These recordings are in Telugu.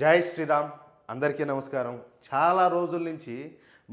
జై శ్రీరామ్. అందరికీ నమస్కారం. చాలా రోజుల నుంచి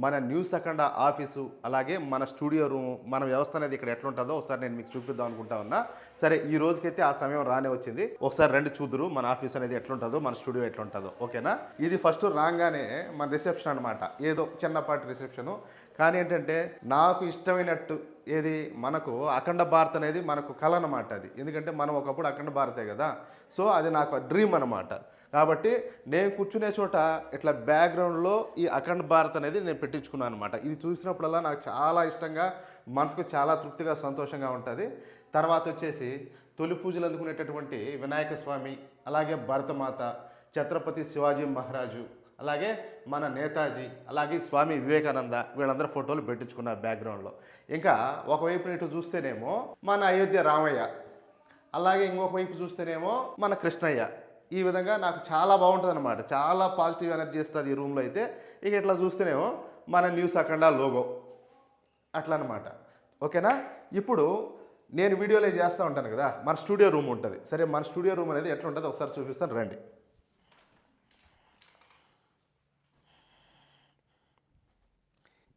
మన న్యూస్ అఖండ ఆఫీసు అలాగే మన స్టూడియో రూమ్ మన వ్యవస్థ అనేది ఇక్కడ ఎట్లుంటుందో ఒకసారి నేను మీకు చూపిద్దాం అనుకుంటా ఉన్నా. సరే ఈ రోజుకైతే ఆ సమయం రానే వచ్చింది. ఒకసారి రెండు చూదురు మన ఆఫీస్ అనేది ఎట్లుంటుందో మన స్టూడియో ఎట్లుంటుందో. ఓకేనా? ఇది ఫస్ట్ రాగానే మన రిసెప్షన్ అనమాట ఏదో చిన్నపాటి రిసెప్షను. కానీ ఏంటంటే నాకు ఇష్టమైనట్టు ఏది మనకు అఖండ భారత్ అనేది మనకు కళ అనమాట అది. ఎందుకంటే మనం ఒకప్పుడు అఖండ భారతే కదా. సో అది నాకు డ్రీమ్ అనమాట కాబట్టి నేను కూర్చునే చోట ఇట్లా బ్యాక్గ్రౌండ్లో ఈ అఖండ భారత్ అనేది నేను పెట్టించుకున్నాను అనమాట ఇది చూసినప్పుడల్లా నాకు చాలా ఇష్టంగా మనసుకు చాలా తృప్తిగా సంతోషంగా ఉంటుంది. తర్వాత వచ్చేసి తొలి పూజలు అందుకునేటటువంటి వినాయక స్వామి అలాగే భరతమాత ఛత్రపతి శివాజీ మహారాజు అలాగే మన నేతాజీ అలాగే స్వామి వివేకానంద వీళ్ళందరూ ఫోటోలు పెట్టించుకున్న బ్యాక్గ్రౌండ్లో ఇంకా ఒకవైపు ఇటు చూస్తేనేమో మన అయోధ్య రామయ్య అలాగే ఇంకొక వైపు చూస్తేనేమో మన కృష్ణయ్య. ఈ విధంగా నాకు చాలా బాగుంటుంది అనమాట చాలా పాజిటివ్ ఎనర్జీ ఇస్తుంది ఈ రూమ్లో అయితే. ఇక ఇట్లా చూస్తేనేమో మన న్యూస్ అఖండ లోగో. అట్లా అనమాట ఓకేనా? ఇప్పుడు నేను వీడియోలో చేస్తూ ఉంటాను కదా. మన స్టూడియో రూమ్ ఉంటుంది. సరే మన స్టూడియో రూమ్ అనేది ఎట్లా ఉంటుందో ఒకసారి చూపిస్తాను రండి.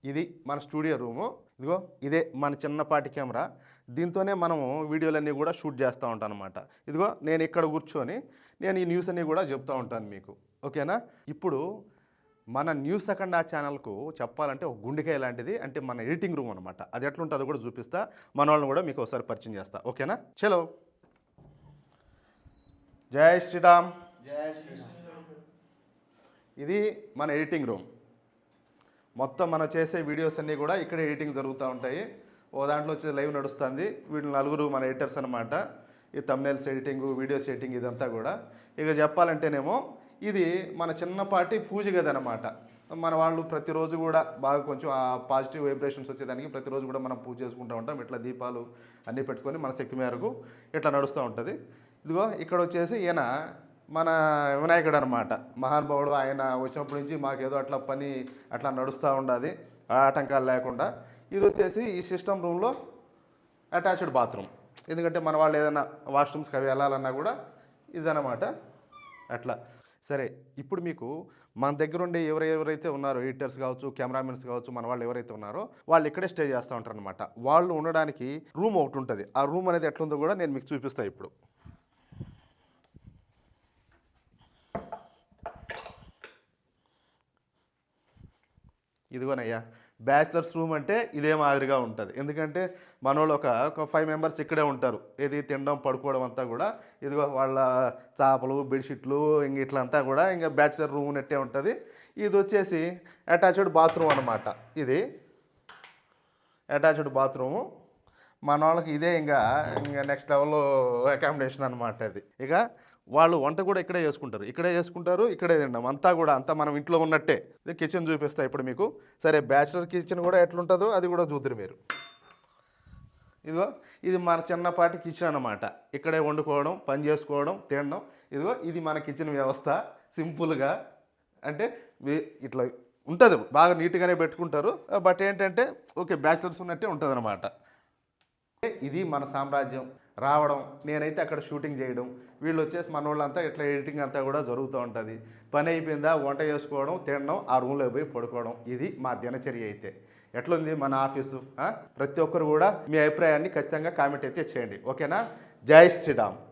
ఇది మన స్టూడియో రూము. ఇదిగో ఇదే మన చిన్నపాటి కెమెరా. దీంతోనే మనము వీడియోలన్నీ కూడా షూట్ చేస్తూ ఉంటాను అనమాట ఇదిగో నేను ఇక్కడ కూర్చొని నేను ఈ న్యూస్ అన్నీ కూడా చెప్తూ ఉంటాను మీకు. ఓకేనా? ఇప్పుడు మన న్యూస్ అఖండ ఛానల్కు చెప్పాలంటే ఒక గుండెకాయ లాంటిది. అంటే మన ఎడిటింగ్ రూమ్ అనమాట అది ఎట్లుంటుందో కూడా చూపిస్తా. మన వాళ్ళని కూడా మీకు ఒకసారి పరిచయం చేస్తా. ఓకేనా? చలో. జై శ్రీరామ్. ఇది మన ఎడిటింగ్ రూమ్. మొత్తం మనం చేసే వీడియోస్ అన్నీ కూడా ఇక్కడ ఎడిటింగ్ జరుగుతూ ఉంటాయి. ఓ దాంట్లో వచ్చి లైవ్ నడుస్తుంది. వీళ్ళు నలుగురు మన ఎడిటర్స్ అనమాట ఈ తమ్నైల్స్ ఎడిటింగ్ వీడియోస్ ఎడిటింగ్ ఇదంతా కూడా. ఇక చెప్పాలంటేనేమో ఇది మన చిన్నపాటి పూజ గది అనమాట మన వాళ్ళు ప్రతిరోజు కూడా బాగా కొంచెం ఆ పాజిటివ్ వైబ్రేషన్స్ వచ్చేదానికి ప్రతిరోజు కూడా మనం పూజ చేసుకుంటూ ఉంటాం. ఇట్లా దీపాలు అన్నీ పెట్టుకొని మన శక్తి మేరకు ఇట్లా నడుస్తూ ఉంటుంది. ఇదిగో ఇక్కడ వచ్చేసి ఈయన మన వినాయకుడు అనమాట మహానుభావుడు ఆయన వచ్చినప్పటి నుంచి మాకేదో అట్లా పని అట్లా నడుస్తూ ఉండాలి ఆటంకాలు లేకుండా. ఇది వచ్చేసి ఈ సిస్టమ్ రూమ్లో అటాచ్డ్ బాత్రూమ్. ఎందుకంటే మన వాళ్ళు ఏదైనా వాష్రూమ్స్కి అవి వెళ్ళాలన్నా కూడా ఇదనమాట అట్లా. సరే ఇప్పుడు మీకు మన దగ్గర ఉండే ఎవరెవరైతే ఉన్నారో ఎడిటర్స్ కావచ్చు కెమెరామెన్స్ కావచ్చు మన వాళ్ళు ఎవరైతే ఉన్నారో వాళ్ళు ఇక్కడే స్టే చేస్తూ ఉంటారు అనమాట వాళ్ళు ఉండడానికి రూమ్ ఒకటి ఉంటుంది. ఆ రూమ్ అనేది ఎట్లుందో కూడా నేను మీకు చూపిస్తాను ఇప్పుడు. ఇదిగోనయ్యా బ్యాచిలర్స్ రూమ్ అంటే ఇదే మాదిరిగా ఉంటుంది. ఎందుకంటే మనోళ్ళు ఒక ఒక ఫైవ్ మెంబర్స్ ఇక్కడే ఉంటారు. ఏది తినడం పడుకోవడం అంతా కూడా ఇదిగో వాళ్ళ చేపలు బెడ్షీట్లు ఇంక ఇట్లా అంతా కూడా ఇంకా బ్యాచిలర్ రూమ్ నెట్టే ఉంటుంది. ఇది వచ్చేసి అటాచ్డ్ బాత్రూమ్ అనమాట ఇది అటాచ్డ్ బాత్రూము మన వాళ్ళకి ఇదే ఇంకా ఇంకా నెక్స్ట్ లెవెల్ అకామిడేషన్ అనమాట అది. ఇక వాళ్ళు వంట కూడా ఇక్కడే చేసుకుంటారు. ఇక్కడే చేసుకుంటారు ఇక్కడే తింటాం. అంతా కూడా అంతా మనం ఇంట్లో ఉన్నట్టే. ఇది కిచెన్ చూపిస్తా ఇప్పుడు మీకు. సరే బ్యాచిలర్ కిచెన్ కూడా ఎట్లుంటుందో అది కూడా చూద్దరు మీరు. ఇదిగో ఇది మన చిన్నపాటి కిచెన్ అనమాట ఇక్కడే వండుకోవడం పని చేసుకోవడం తినడం. ఇదిగో ఇది మన కిచెన్ వ్యవస్థ. సింపుల్గా అంటే ఇట్లా ఉంటుంది. బాగా నీట్గానే పెట్టుకుంటారు. బట్ ఏంటంటే ఓకే బ్యాచిలర్స్ ఉన్నట్టే ఉంటుంది అనమాట ఇది మన సామ్రాజ్యం. రావడం నేనైతే అక్కడ షూటింగ్ చేయడం వీళ్ళు వచ్చేసి మన వాళ్ళంతా ఇట్లా ఎడిటింగ్ అంతా కూడా జరుగుతూ ఉంటుంది. పని అయిపోయిందా? వంట చేసుకోవడం తినడం ఆ రూమ్లో పోయి పడుకోవడం. ఇది మా దినచర్య అయితే. ఎట్లుంది మన ఆఫీసు? ప్రతి ఒక్కరు కూడా మీ అభిప్రాయాన్ని ఖచ్చితంగా కామెంట్ అయితే చేయండి. ఓకేనా? జై శ్రీరామ్.